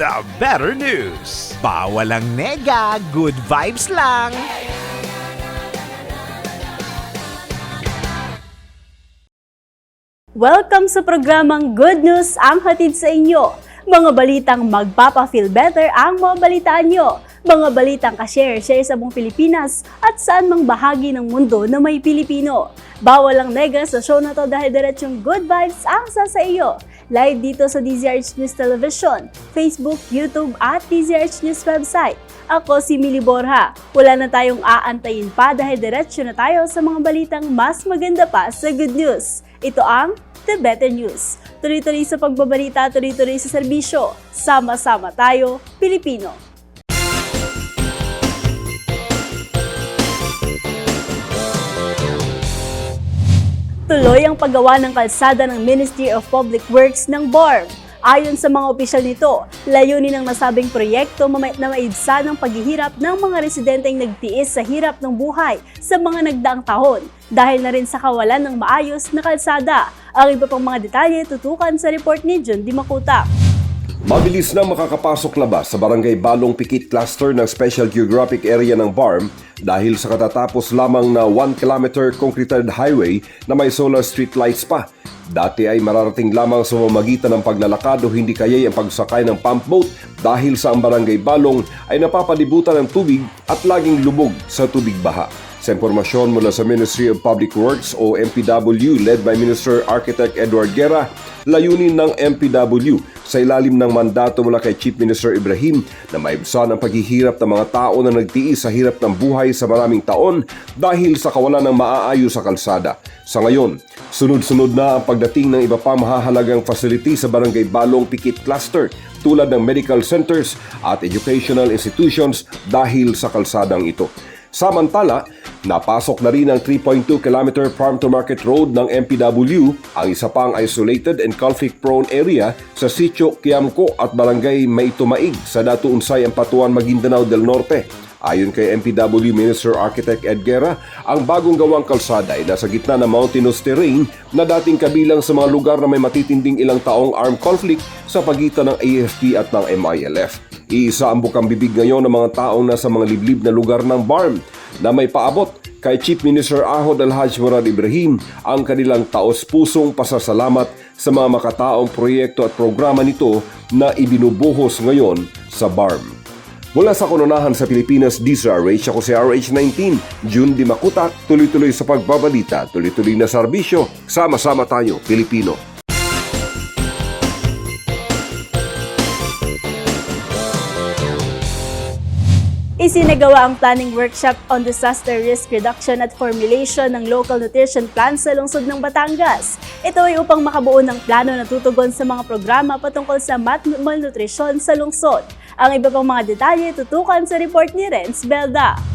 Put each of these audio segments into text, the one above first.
The Better News. Bawal ang nega, good vibes lang. Welcome sa programang Good News ang hatid sa inyo. Mga balitang magpapa-feel better ang mabalitaan nyo. Mga balitang ka-share-share sa buong Pilipinas at saan mang bahagi ng mundo na may Pilipino. Bawal ang nega sa show na to dahil diretsong good vibes ang sa sa iyo. Live dito sa DZRH News Television, Facebook, YouTube at DZRH News website. Ako si Mili Borja. Wala na tayong aantayin pa dahil diretsyo na tayo sa mga balitang mas maganda pa sa good news. Ito ang The Better News. Tuloy-tuloy sa pagbabalita, tuloy-tuloy sa serbisyo. Sama-sama tayo, Pilipino. Tuloy ang paggawa ng kalsada ng Ministry of Public Works ng BORG. Ayon sa mga opisyal nito, layunin ng nasabing proyekto na maibsa ng paghihirap ng mga residenteng nagtiis sa hirap ng buhay sa mga nagdaang taon dahil na rin sa kawalan ng maayos na kalsada. Ang iba pang mga detalye tutukan sa report ni John Dimakuta. Mabilis na makakapasok labas sa Barangay Balong Pikit Cluster ng Special Geographic Area ng BARM dahil sa katatapos lamang na 1 kilometer concreted highway na may solar street lights pa. Dati ay mararating lamang sa mamagitan ng paglalakad o hindi kayay ang pagsakay ng pump boat dahil sa ang Barangay Balong ay napapalibutan ng tubig at laging lubog sa tubig baha. Sa impormasyon mula sa Ministry of Public Works o MPW led by Minister Architect Edward Guerra, layunin ng MPW sa ilalim ng mandato mula kay Chief Minister Ibrahim na maibsan ang paghihirap ng mga tao na nagtiis sa hirap ng buhay sa maraming taon dahil sa kawalan ng maaayos sa kalsada. Sa ngayon, sunod-sunod na ang pagdating ng iba pang mahahalagang facility sa Barangay Balong Pikit Cluster tulad ng medical centers at educational institutions dahil sa kalsadang ito. Samantala, napasok na rin ang 3.2 km farm to market road ng MPW, ang isa pang isolated and conflict-prone area sa Sitio Quiamco at Barangay Maitumaig sa Datu Unsay, Ampatuan, Maguindanao del Norte. Ayon kay MPW Minister Architect Ed Guerra, ang bagong gawang kalsada ay nasa gitna ng mountainous terrain na dating kabilang sa mga lugar na may matitinding ilang taong armed conflict sa pagitan ng AFP at ng MILF. Iisa ang bukang bibig ngayon ng mga taong nasa mga liblib na lugar ng BARM na may paabot kay Chief Minister Ahod Alhaj Murad Ibrahim ang kanilang taos-pusong pasasalamat sa mga makataong proyekto at programa nito na ibinubuhos ngayon sa BARM. Mula sa kununahan sa Pilipinas, DZRH ako si RH19, June Di Makuta, tuloy-tuloy sa pagbabalita, tuloy-tuloy na serbisyo, sama-sama tayo, Pilipino. Isinagawa ang planning workshop on disaster risk reduction at formulation ng local nutrition plan sa lungsod ng Batangas. Ito ay upang makabuo ng plano na tutugon sa mga programa patungkol sa malnutrisyon sa lungsod. Ang iba pang mga detalye tutukan sa report ni Renz Belda.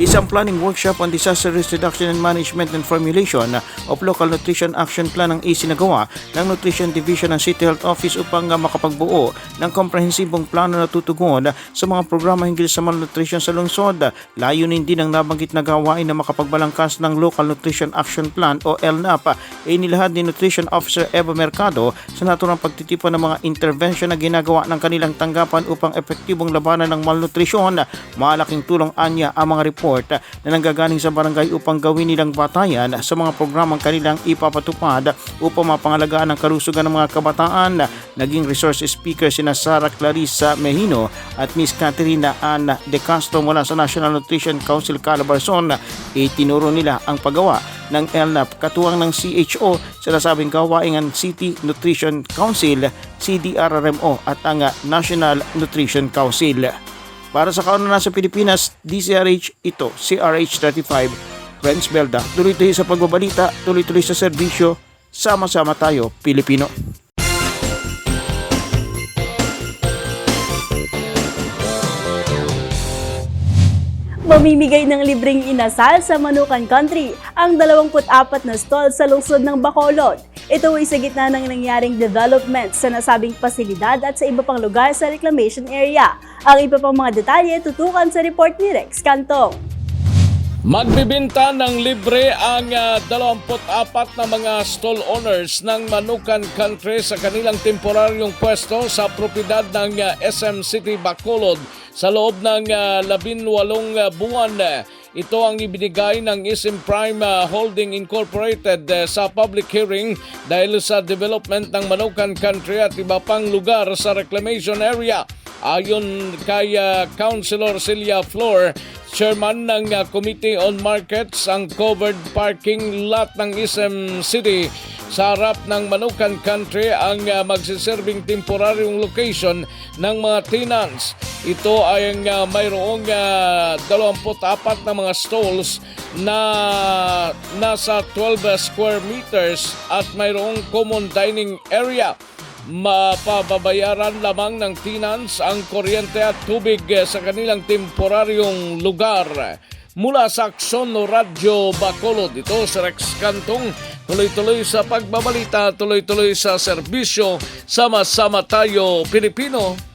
Isang planning workshop on disaster risk reduction and management and formulation of local nutrition action plan ang isinagawa ng Nutrition Division ng City Health Office upang makapagbuo ng komprehensibong plano na tutugon sa mga programa hinggil sa malnutrition sa lungsod. Layunin din ang nabanggit na gawain na makapagbalangkas ng Local Nutrition Action Plan o LNAP ay nilahad ni Nutrition Officer Eva Mercado sa naturang pagtitipon ng mga intervention na ginagawa ng kanilang tanggapan upang epektibong labanan ng malnutrisyon. Malaking tulong anya ang mga report na nanggagaling sa barangay upang gawin nilang batayan sa mga programang kanilang ipapatupad upang mapangalagaan ang kalusugan ng mga kabataan. Naging resource speaker sina Sara Clarissa Mejino at Miss Caterina Ann De Castro mula sa National Nutrition Council Calabarzon. Itinuro nila ang paggawa ng LNAP katuwang ng CHO sa nasabing gawain ng City Nutrition Council, CDRRMO at ang National Nutrition Council. Para sa kaunanan sa Pilipinas, DCRH ito, CRH35, Renz Belda. Tuloy-tuloy sa pagbabalita, tuloy-tuloy sa serbisyo, Sama-sama tayo, Pilipino. Mamimigay ng libreng inasal sa Manukan Country ang 24 na stall sa lungsod ng Bacolod. Ito ay sa gitna ng nangyaring development sa nasabing pasilidad at sa iba pang lugar sa reclamation area. Ang iba pang mga detalye tutukan sa report ni Rex Cantong. Magbibinta ng libre ang ah, 24 na mga stall owners ng Manukan Country sa kanilang temporaryong pwesto sa propiedad ng ah, SM City Bacolod sa loob ng ah, 18 ah, buwan. Ito ang ibinigay ng Isim Prime ah, Holding Incorporated ah, sa public hearing dahil sa development ng Manukan Country at iba pang lugar sa reclamation area. Ayon kay ah, Councilor Celia Flor, chairman ng uh, Committee on Markets, ang covered parking lot ng SM City sa harap ng Manukan Country ang uh, magsiserving temporaryong location ng mga tenants. Ito ay ang uh, mayroong uh, 24 na mga stalls na nasa 12 square meters at mayroong common dining area mapababayaran lamang ng tenants ang kuryente at tubig sa kanilang temporaryong lugar. Mula sa Akson Radyo Bacolod, ito si Rex Cantong, tuloy-tuloy sa pagbabalita, tuloy-tuloy sa serbisyo, sama-sama tayo Pilipino.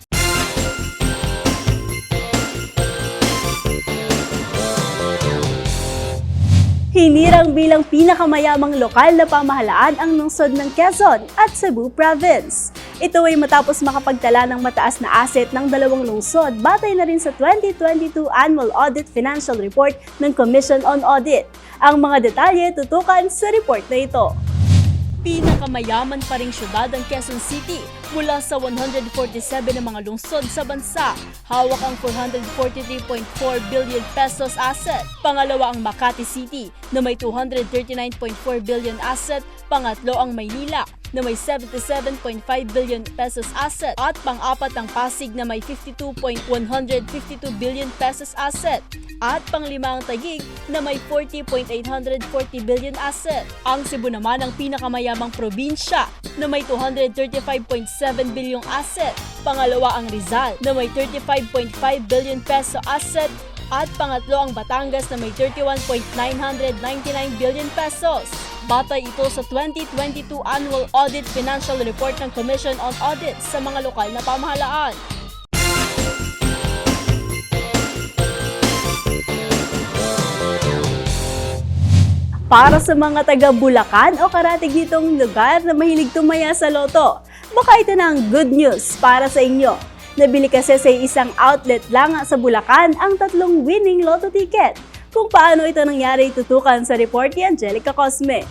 Hinirang bilang pinakamayamang lokal na pamahalaan ang lungsod ng Quezon at Cebu Province. Ito ay matapos makapagtala ng mataas na asset ng dalawang lungsod batay na rin sa 2022 Annual Audit Financial Report ng Commission on Audit. Ang mga detalye tutukan sa report na ito. Pinakamayaman pa ring syudad ang Quezon City mula sa 147 na mga lungsod sa bansa. Hawak ang 443.4 billion pesos asset. Pangalawa ang Makati City na may 239.4 billion asset. Pangatlo ang Maynila na may 77.5 billion pesos asset at pang-apat ang Pasig na may 52.152 billion pesos asset at panglima ang Taguig na may 40.840 billion asset. Ang Cebu naman ang pinakamayamang probinsya na may 235.7 bilyong asset. Pangalawa ang Rizal na may 35.5 billion peso asset at pangatlo ang Batangas na may 31.999 billion pesos. Batay ito sa 2022 Annual Audit Financial Report ng Commission on Audit sa mga lokal na pamahalaan. Para sa mga taga Bulacan o karatig nitong lugar na mahilig tumaya sa loto, baka ito na ang good news para sa inyo. Nabili kasi sa isang outlet lang sa Bulacan ang tatlong winning lotto ticket. Kung paano ito nangyari tutukan sa report ni Angelica Cosme.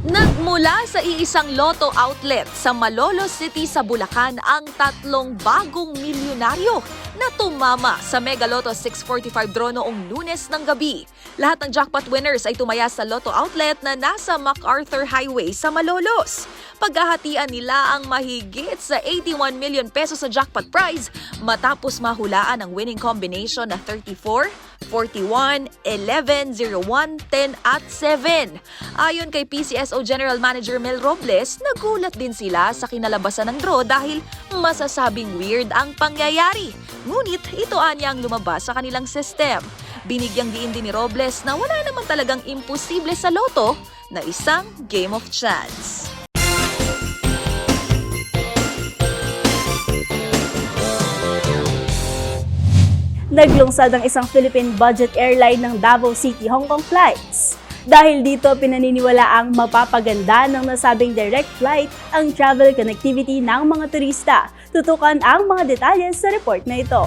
Nagmula sa iisang loto outlet sa Malolo City sa Bulacan ang tatlong bagong milyonaryo na tumama sa Mega Lotto 645 draw noong lunes ng gabi. Lahat ng jackpot winners ay tumaya sa Lotto outlet na nasa MacArthur Highway sa Malolos. Paghahatian nila ang mahigit sa 81 million pesos sa jackpot prize matapos mahulaan ang winning combination na 34, 41, 11, 01, 10 at 7. Ayon kay PCSO General Manager Mel Robles, nagulat din sila sa kinalabasan ng draw dahil masasabing weird ang pangyayari. Ngunit ito anya ang lumabas sa kanilang system. Binigyang diin din ni Robles na wala naman talagang imposible sa loto na isang game of chance. Naglungsad ang isang Philippine budget airline ng Davao City, Hong Kong flights. Dahil dito pinaniniwala ang mapapaganda ng nasabing direct flight ang travel connectivity ng mga turista. Tutukan ang mga detalye sa report na ito.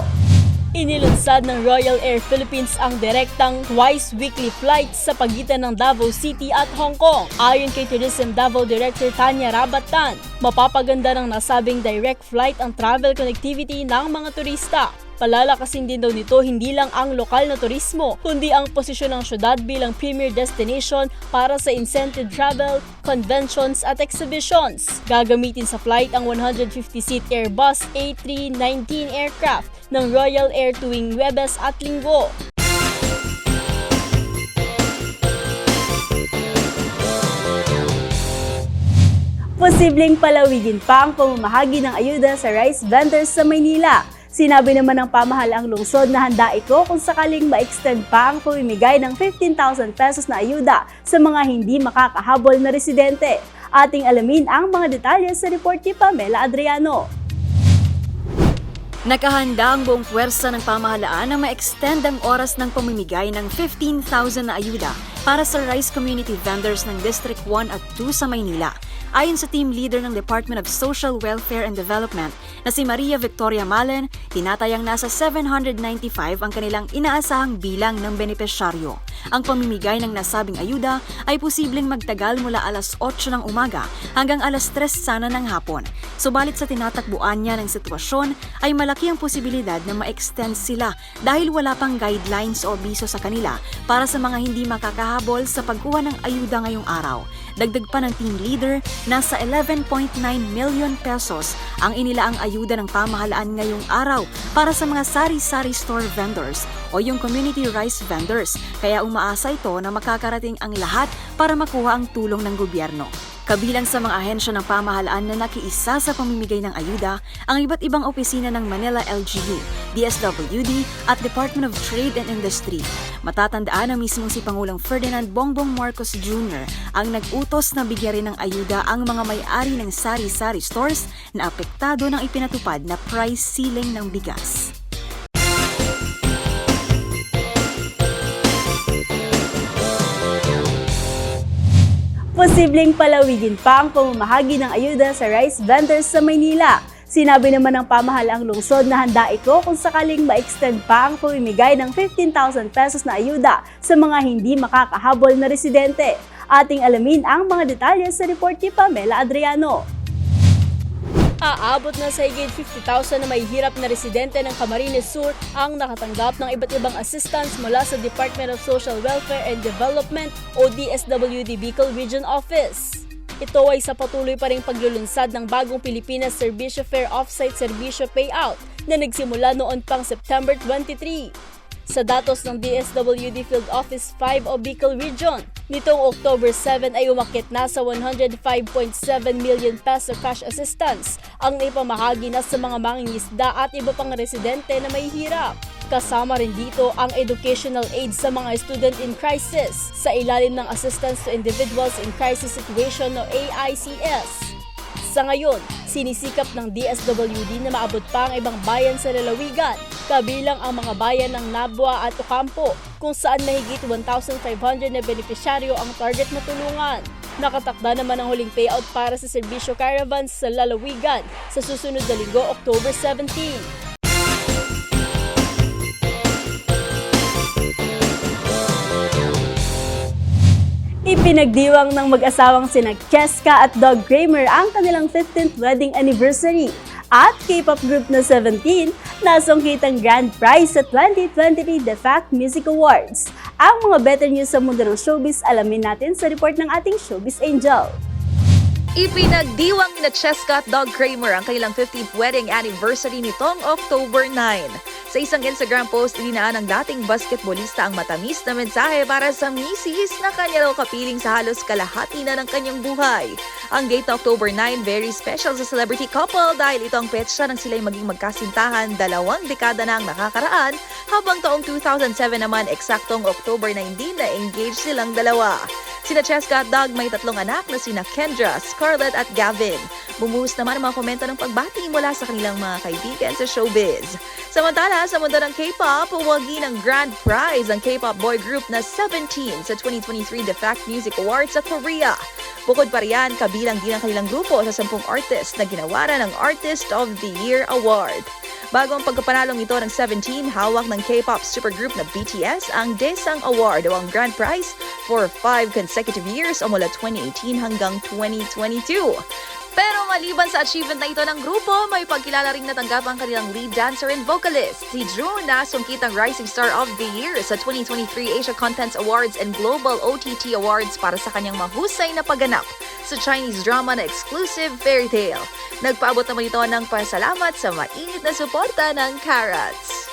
Inilunsad ng Royal Air Philippines ang direktang twice weekly flights sa pagitan ng Davao City at Hong Kong. Ayon kay Tourism Davao Director Tanya Rabatan, mapapaganda ng nasabing direct flight ang travel connectivity ng mga turista. Palalakasin din daw nito hindi lang ang lokal na turismo, kundi ang posisyon ng syudad bilang premier destination para sa incentive travel, conventions at exhibitions. Gagamitin sa flight ang 150-seat Airbus A319 aircraft ng Royal Air tuwing Webes at Linggo. Posibleng palawigin pa ang pamamahagi ng ayuda sa rice vendors sa Maynila. Sinabi naman ng pamahalaang lungsod na handa ito kung sakaling ma-extend pa ang pamimigay ng 15,000 pesos na ayuda sa mga hindi makakahabol na residente. Ating alamin ang mga detalye sa report ni Pamela Adriano. Nakahanda ang buong puwersa ng pamahalaan na ma-extend ang oras ng pamimigay ng 15,000 na ayuda para sa rice community vendors ng District 1 at 2 sa Maynila. Ayon sa team leader ng Department of Social Welfare and Development na si Maria Victoria Malen, tinatayang nasa 795 ang kanilang inaasahang bilang ng benepisyaryo. Ang pamimigay ng nasabing ayuda ay posibleng magtagal mula alas 8 ng umaga hanggang alas 3 sana ng hapon. Subalit sa tinatakbuan niya ng sitwasyon ay malaki ang posibilidad na ma-extend sila dahil wala pang guidelines o abiso sa kanila para sa mga hindi makakahabol sa pagkuha ng ayuda ngayong araw. Dagdag pa ng team leader, nasa 11.9 million pesos ang inilaang ayuda ng pamahalaan ngayong araw para sa mga sari-sari store vendors o yung community rice vendors. Kaya umaasa ito na makakarating ang lahat para makuha ang tulong ng gobyerno. Kabilang sa mga ahensya ng pamahalaan na nakiisa sa pamimigay ng ayuda ang iba't ibang opisina ng Manila LGU, DSWD at Department of Trade and Industry. Matatandaan na mismong si Pangulong Ferdinand Bongbong Marcos Jr. ang nag-utos na bigyan rin ng ayuda ang mga may-ari ng sari-sari stores na apektado ng ipinatupad na price ceiling ng bigas. Posibleng palawigin pa ang pamamahagi ng ayuda sa rice vendors sa Maynila. Sinabi naman ng pamahalaang lungsod na handa ito kung sakaling ma-extend pa ang pamimigay ng 15,000 pesos na ayuda sa mga hindi makakahabol na residente. Ating alamin ang mga detalye sa report ni Pamela Adriano. Aabot na sa higit 50,000 na may hirap na residente ng Camarines Sur ang nakatanggap ng iba't ibang assistance mula sa Department of Social Welfare and Development o DSWD Bicol Region Office. Ito ay sa patuloy pa ring paglulunsad ng bagong Pilipinas Servicio Fair Offsite Servicio Payout na nagsimula noon pang September 23. Sa datos ng DSWD Field Office 5 o Bicol Region, nitong October 7 ay umakit na sa 105.7 million peso cash assistance ang naipamahagi na sa mga mangingisda at iba pang residente na may hirap. Kasama rin dito ang educational aid sa mga student in crisis sa ilalim ng Assistance to Individuals in Crisis Situation o AICS. Sa ngayon, sinisikap ng DSWD na maabot pa ang ibang bayan sa lalawigan, kabilang ang mga bayan ng Nabwa at Ocampo, kung saan mahigit 1,500 na benepisyaryo ang target matulungan. Nakatakda naman ang huling payout para sa serbisyo caravans sa lalawigan sa susunod na linggo, October 17. Ipinagdiwang ng mag-asawang sina Cheska at Doug Kramer ang kanilang 15th wedding anniversary. At K-pop group na 17 nasungkit ang grand prize sa 2023 The Fact Music Awards. Ang mga better news sa mundo ng showbiz alamin natin sa report ng ating Showbiz Angel. Ipinagdiwang ni Cheska at Doug Kramer ang kanilang 15th wedding anniversary nitong October 9. Sa isang Instagram post, ilinaan ng dating basketballista ang matamis na mensahe para sa misis na kanya daw kapiling sa halos kalahati na ng kanyang buhay. Ang date na October 9, very special sa celebrity couple dahil ito ang petsa nang sila'y maging magkasintahan dalawang dekada na ang nakakaraan habang taong 2007 naman eksaktong October 19 na engaged silang dalawa. Sina Cheska at Doug may tatlong anak na sina Kendra, Scarlett at Gavin. Bumuhos naman ang mga komento ng pagbati mula sa kanilang mga kaibigan sa showbiz. Samantala, sa mundo ng K-pop, huwagi ng grand prize ang K-pop boy group na 17 sa 2023 The Fact Music Awards sa Korea. Bukod pa riyan, kabilang din ang kanilang grupo sa 10 artist na ginawaran ng Artist of the Year Award. Bago ang pagkapanalong ito ng 17, hawak ng K-pop supergroup na BTS ang Daesang Award o ang grand prize for 5 consecutive years o mula 2018 hanggang 2022. Pero maliban sa achievement na ito ng grupo, may pagkilala ring natanggap ang kanilang lead dancer and vocalist. Si June na sungkit ang Rising Star of the Year sa 2023 Asia Contents Awards and Global OTT Awards para sa kanyang mahusay na pagganap sa Chinese drama na exclusive Fairy Tale. Nagpaabot naman ito ng pasalamat sa mainit na suporta ng Carrots.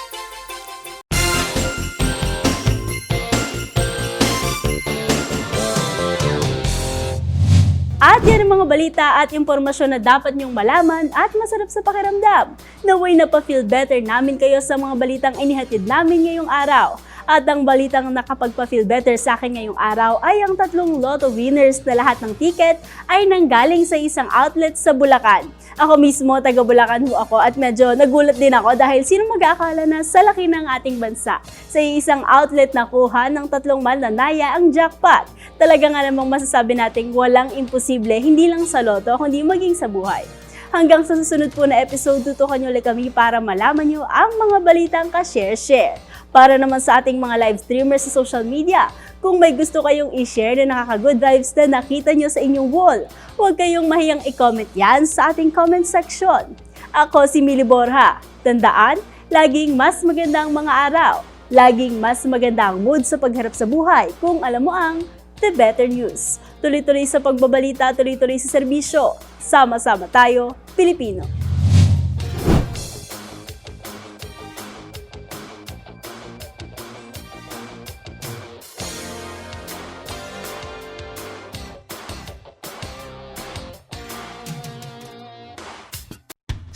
At ang mga balita at impormasyon na dapat niyong malaman at masarap sa pakiramdam. Naway na pa-feel better namin kayo sa mga balitang inihatid namin ngayong araw. At ang balitang nakapagpa-feel better sa akin ngayong araw ay ang tatlong lotto winners na lahat ng ticket ay nanggaling sa isang outlet sa Bulacan. Ako mismo, taga Bulacan ho ako at medyo nagulat din ako dahil sino mag-aakala na sa laki ng ating bansa. Sa isang outlet nakuha ng tatlong mananaya ang jackpot. Talaga nga namang masasabi nating walang imposible, hindi lang sa loto, kundi maging sa buhay. Hanggang sa susunod po na episode, tutukan nyo ulit kami para malaman nyo ang mga balitang ka-share-share. Para naman sa ating mga live streamers sa social media, kung may gusto kayong i-share na nakaka-good vibes na nakita nyo sa inyong wall, huwag kayong mahiyang i-comment yan sa ating comment section. Ako si Mili Borja. Tandaan, laging mas maganda ang mga araw. Laging mas maganda ang mood sa pagharap sa buhay kung alam mo ang The Better News. Tuloy-tuloy sa pagbabalita, tuloy-tuloy sa serbisyo. Sama-sama tayo, Pilipino.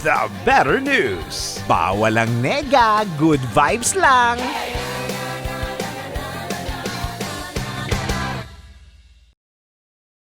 The Better News. Bawal ang nega, good vibes lang.